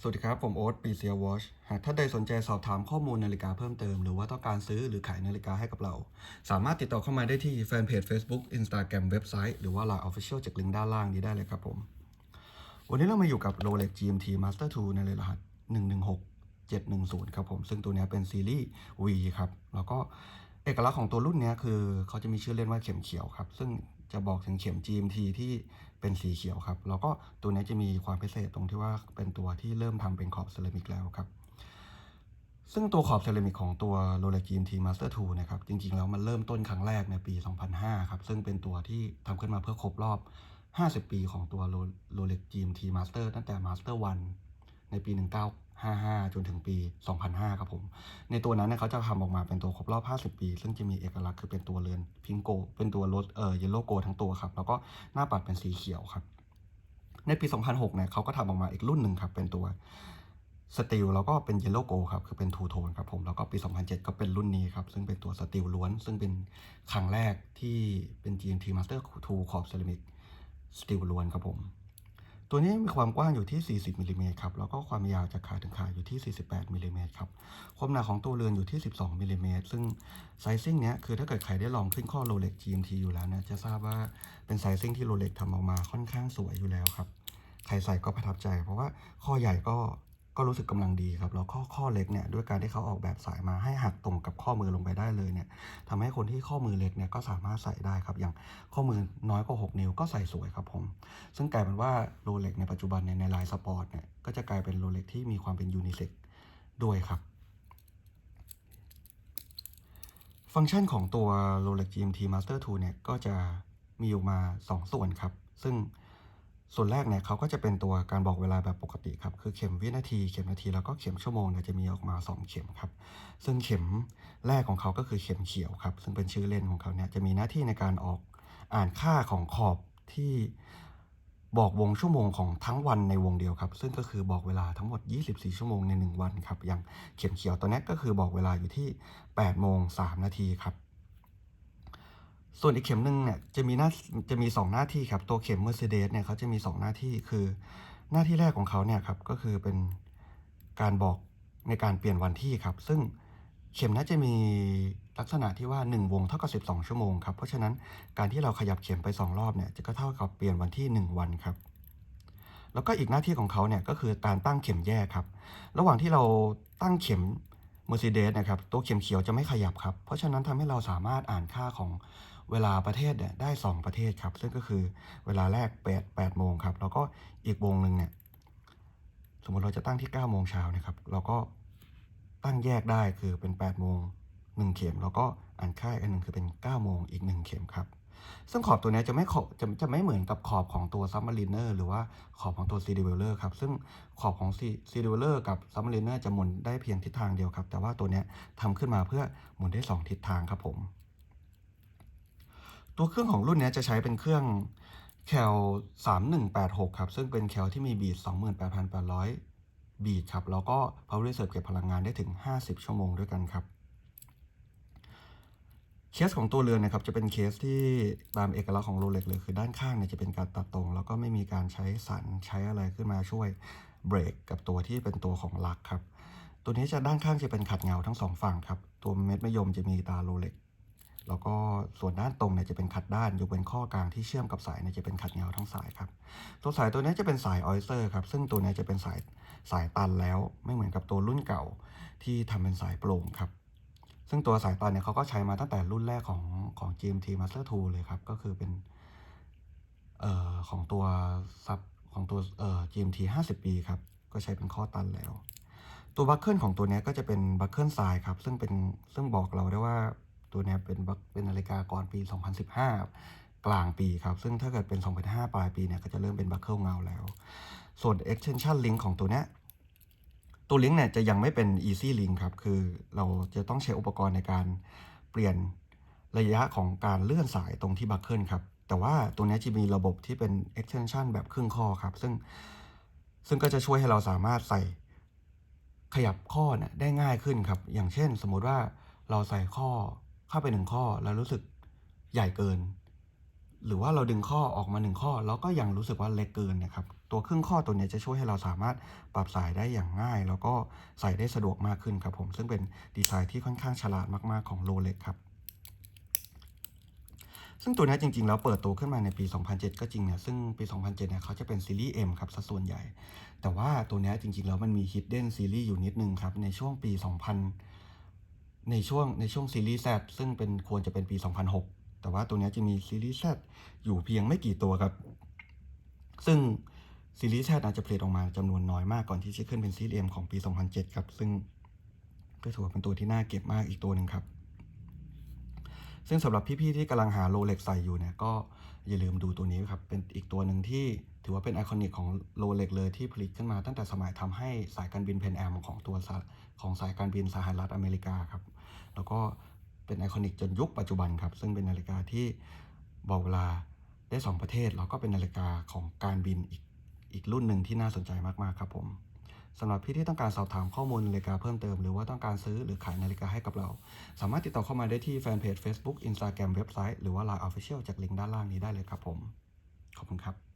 สวัสดีครับ ผมโอ๊ตปีเซียวอชหากท่านใดสนใจสอบถามข้อมูลนาฬิกาเพิ่มเติม หรือว่าต้องการซื้อหรือขายนาฬิกาให้กับเรา สามารถติดต่อเข้ามาได้ที่แฟนเพจ Facebook Instagram เว็บไซต์หรือว่า Line Official จากลิงก์ด้านล่างนี้ได้เลยครับผม วันนี้เรามาอยู่กับ Rolex GMT Master 2 ในรหัส 116710 ครับผม ซึ่งตัวนี้เป็นซีรีส์ V ครับ แล้วก็ เอกลักษณ์ของตัวรุ่นนี้คือเขาจะมีชื่อเล่นว่าเข็มเขียวครับ ซึ่งจะบอกถึงเข็ม GMT ที่เป็นสีเขียวครับ แล้วก็ตัวนี้จะมีความพิเศษตรงที่ว่าเป็นตัวที่เริ่มทำเป็นขอบเซรามิกแล้วครับ ซึ่งตัวขอบเซรามิกของตัว Rolex GMT Master 2นะครับ จริงๆ แล้วมันเริ่มต้นครั้งแรกในปี 2005 ครับ ซึ่งเป็นตัวที่ทำขึ้นมาเพื่อครบรอบ 50 ปีของตัว Rolex GMT Master ตั้งแต่ Master 1ในปี 55 จนถึงปี 2005 ครับผม ในตัวนั้นเนี่ยเขาจะทำออกมาเป็นตัวครบรอบ 50 ปี ซึ่งจะมีเอกลักษณ์คือเป็นตัวเรือนพิงโก เป็นตัวรถเอ่อเยลโล่โกทั้งตัวครับ แล้วก็หน้าปัดเป็นสีเขียวครับ ในปี 2006 เนี่ยเขาก็ทำออกมาอีกรุ่นหนึ่งครับ เป็นตัวสตีลแล้วก็เป็นเยลโล่โกครับ คือเป็นทูโทนครับผม แล้วก็ปี 2007 ก็เป็นรุ่นนี้ครับ ซึ่งเป็นตัวสตีลล้วน ซึ่งเป็นครั้งแรกที่เป็น GMT Master 2ขอบเซรามิกสตีลล้วนครับผม ตัวนี้มีความกว้างอยู่ที่ 40มิลลิเมตรครับ แล้วก็ความยาวจากขาถึงขาอยู่ที่ 48มิลลิเมตรครับ ความหนาของตัวเรือนอยู่ที่ 12มิลลิเมตรซึ่งไซซิ่งเนี้ยคือถ้าเกิดใครได้ลองขึ้นข้อโรเล็ก GMT อยู่แล้วนะจะทราบว่าเป็นไซซิ่งที่โรเล็กทำออกมาค่อนข้างสวยอยู่แล้วครับ ใครใส่ก็ประทับใจ เพราะว่าข้อใหญ่ก็ ก็รู้สึกกำลังดีครับ แล้วข้อข้อเล็กเนี่ยด้วยการที่เขาออกแบบสายมาให้หักตรงกับข้อมือลงไปได้เลยเนี่ยทำให้คนที่ข้อมือเล็กเนี่ยก็สามารถใส่ได้ครับ อย่างข้อมือน้อยกว่า 6 นิ้วก็ใส่สวยครับผม ซึ่งกลายเป็นว่าโรเล็กในปัจจุบันเนี่ยในลายสปอร์ตเนี่ยก็จะกลายเป็นโรเล็กที่มีความเป็นยูนิเซ็กด้วยครับฟังก์ชันของตัว Rolex GMT Master 2เนี่ยก็จะมีอยู่มา 2 ส่วนครับ ซึ่ง ส่วนแรกเนี่ยเขาก็จะเป็นตัวการบอกเวลาแบบปกติครับ คือเข็มวินาที เข็มนาที แล้วก็เข็มชั่วโมงเนี่ยจะมีออกมา 2 เข็มครับ ซึ่งเข็มแรกของเขาก็คือเข็มเขียวครับ ซึ่งเป็นชื่อเล่นของเขาเนี่ยจะมีหน้าที่ในการออกอ่านค่าของขอบที่บอกวงชั่วโมงของทั้งวันในวงเดียวครับ ซึ่งก็คือบอกเวลาทั้งหมด 24 ชั่วโมงใน 1 วันครับ อย่างเข็มเขียวตัวนี้ก็คือบอกเวลาอยู่ที่8โมง3นาทีครับ ส่วนอีกเข็มหนึ่งเนี่ยจะมีหน้าจะมี 2 หน้าที่ครับ ตัวเข็ม Mercedes เนี่ยเขาจะมี 2 หน้าที่คือหน้าที่แรกของเขาเนี่ยครับก็คือเป็นการบอกในการเปลี่ยนวันที่ครับ ซึ่งเข็มน่าจะมีลักษณะที่ว่า 1 วงเท่ากับ 12 ชั่วโมงครับ เพราะฉะนั้นการที่เราขยับเข็มไป 2 รอบเนี่ยจะก็เท่ากับเปลี่ยนวันที่ 1 วันครับ แล้วก็อีกหน้าที่ของเขาเนี่ยก็คือการตั้งเข็มแยกครับ ระหว่างที่เราตั้งเข็ม Mercedes นะครับตัวเข็มเขียวจะไม่ขยับครับ เพราะฉะนั้นทำให้เราสามารถอ่านค่าของ เวลาประเทศเนี่ยได้ 2 ประเทศครับ ซึ่งก็คือเวลาแรก8 8โมงครับ แล้วก็อีกวงหนึ่งเนี่ย สมมติเราจะตั้งที่9โมงเช้านะครับ เราก็ตั้งแยกได้คือเป็น8โมง1เข็ม แล้วก็อ่านค่าอีกอันหนึ่งคือเป็น9โมงอีก 1 เข็มครับ ซึ่งขอบตัวนี้จะไม่ขอบจะจะไม่เหมือนกับขอบของตัว Submariner หรือว่าขอบของตัว c d w e l l e r ครับ ซึ่งขอบของ c d w e l l e r กับ Submariner จะหมุนได้เพียงทิศทางเดียวครับ แต่ว่าตัวนี้ทำขึ้นมาเพื่อหมุนได้ 2 ทิศทางครับผม ตัวเครื่องของรุ่นนี้จะใช้เป็นเครื่อง Cal 3186 ครับ ซึ่งเป็น Cal ที่มีบีท28,800 บีทครับ แล้วก็ Power Reserve เก็บพลังงานได้ถึง 50 ชั่วโมงด้วยกันครับ เคสของตัวเรือนนะครับ จะเป็นเคสที่ตามเอกลักษณ์ของโรเล็กเลย คือด้านข้างเนี่ยจะเป็นการตัดตรง แล้วก็ไม่มีการใช้สันใช้อะไรขึ้นมาช่วยเบรกกับตัวที่เป็นตัวของลักครับ ตัวนี้จะด้านข้างจะเป็นขัดเงาทั้งสองฝั่งครับ ตัวเม็ดมะยมจะมีตาโรเล็ก แล้วก็ส่วนด้านตรงเนี่ยจะเป็นขัดด้านยกเว้นข้อกลางที่เชื่อมกับสายเนี่ยจะเป็นขัดเงาทั้งสายครับตัวสายตัวนี้จะเป็นสายออยเซอร์ครับซึ่งตัวนี้จะเป็นสายสายตันแล้วไม่เหมือนกับตัวรุ่นเก่าที่ทำเป็นสายโปร่งครับซึ่งตัวสายตันเนี่ยเขาก็ใช้มาตั้งแต่รุ่นแรกของของ GMT Master 2 เลยครับก็คือเป็นเอ่อของตัวซับของตัวเอ่อ GMT 50 ปีครับก็ใช้เป็นข้อตันแล้ว ตัวบัคเกิลของตัวนี้ก็จะเป็นบัคเกิลทรายครับซึ่งเป็นซึ่งบอกเราได้ว่า ตัวนี้เป็นเป็นนาฬิกาก่อนปี 2015 กลางปีครับ ซึ่งถ้าเกิดเป็น 2005ปลายปีเนี่ยก็จะเริ่มเป็นบัคเกิลเงาแล้ว ส่วน extension link ของตัวนี้ตัวลิงก์เนี่ยจะยังไม่เป็น easy link ครับ คือเราจะต้องใช้อุปกรณ์ในการเปลี่ยนระยะของการเลื่อนสายตรงที่บัคเกิลครับ แต่ว่าตัวนี้จะมีระบบที่เป็น extension แบบครึ่งข้อครับ ซึ่งซึ่งก็จะช่วยให้เราสามารถใส่ขยับข้อเนี่ยได้ง่ายขึ้นครับ อย่างเช่น สมมติว่าเราใส่ข้อ เข้าไปหนึ่งข้อแล้วรู้สึกใหญ่เกิน หรือว่าเราดึงข้อออกมาหนึ่งข้อ แล้วก็ยังรู้สึกว่าเล็กเกินเนะครับ ตัวครึ่งข้อตัวเนี้ยจะช่วยให้เราสามารถปรับสายได้อย่างง่าย แล้วก็ใส่ได้สะดวกมากขึ้นครับผมซึ่งเป็นดีไซน์ที่ค่อนข้างฉลาดมากๆของโรเล็กครับซึ่งตัวนี้จริงๆ แล้วเปิดตัวขึ้นมาในปี 2007 ก็จริงเนี่ย ซึ่งปี 2007 เนี่ยเขาจะเป็นซีรีส์ M ครับสัดส่วนใหญ่ แต่ว่าตัวนี้จริงๆ แล้วมันมี Hidden Series อยู่นิดนึงครับ ในช่วงปี 2000 ในช่วงในช่วงซีรีส์ Z ซึ่งเป็นควรจะเป็นปี 2006 แต่ว่าตัวนี้จะมีซีรีส์ Z อยู่เพียงไม่กี่ตัวครับ ซึ่งซีรีส์ Z อาจจะผลิตออกมาจำนวนน้อยมากก่อนที่จะขึ้นเป็นซีรีส์ M ของปี 2007 ครับ ซึ่งก็ถือว่าเป็นตัวที่น่าเก็บมากอีกตัวหนึ่งครับ ซึ่งสำหรับพี่ๆที่กำลังหาโรเล็กใส่อยู่เนี่ยก็อย่าลืมดูตัวนี้ครับ เป็นอีกตัวหนึ่งที่ถือว่าเป็นไอคอนิกของโรเล็กเลยที่ผลิตขึ้นมาตั้งแต่สมัยทำให้สายการบินเพนแอมของตัวของสายการบินสหรัฐอเมริกาครับ แล้วก็เป็นไอคอนิกจนยุคปัจจุบันครับ ซึ่งเป็นนาฬิกาที่บอกเวลาได้ 2 ประเทศ แล้วก็เป็นนาฬิกาของการบินอีกอีกรุ่นหนึ่งที่น่าสนใจมากๆครับผม สำหรับพี่ที่ต้องการสอบถามข้อมูลนาฬิกาเพิ่มเติม หรือว่าต้องการซื้อหรือขายนาฬิกาให้กับเรา สามารถติดต่อเข้ามาได้ที่แฟนเพจ Facebook Instagram เว็บไซต์หรือว่า Line Official จากลิงก์ด้านล่างนี้ได้เลยครับผม ขอบคุณครับ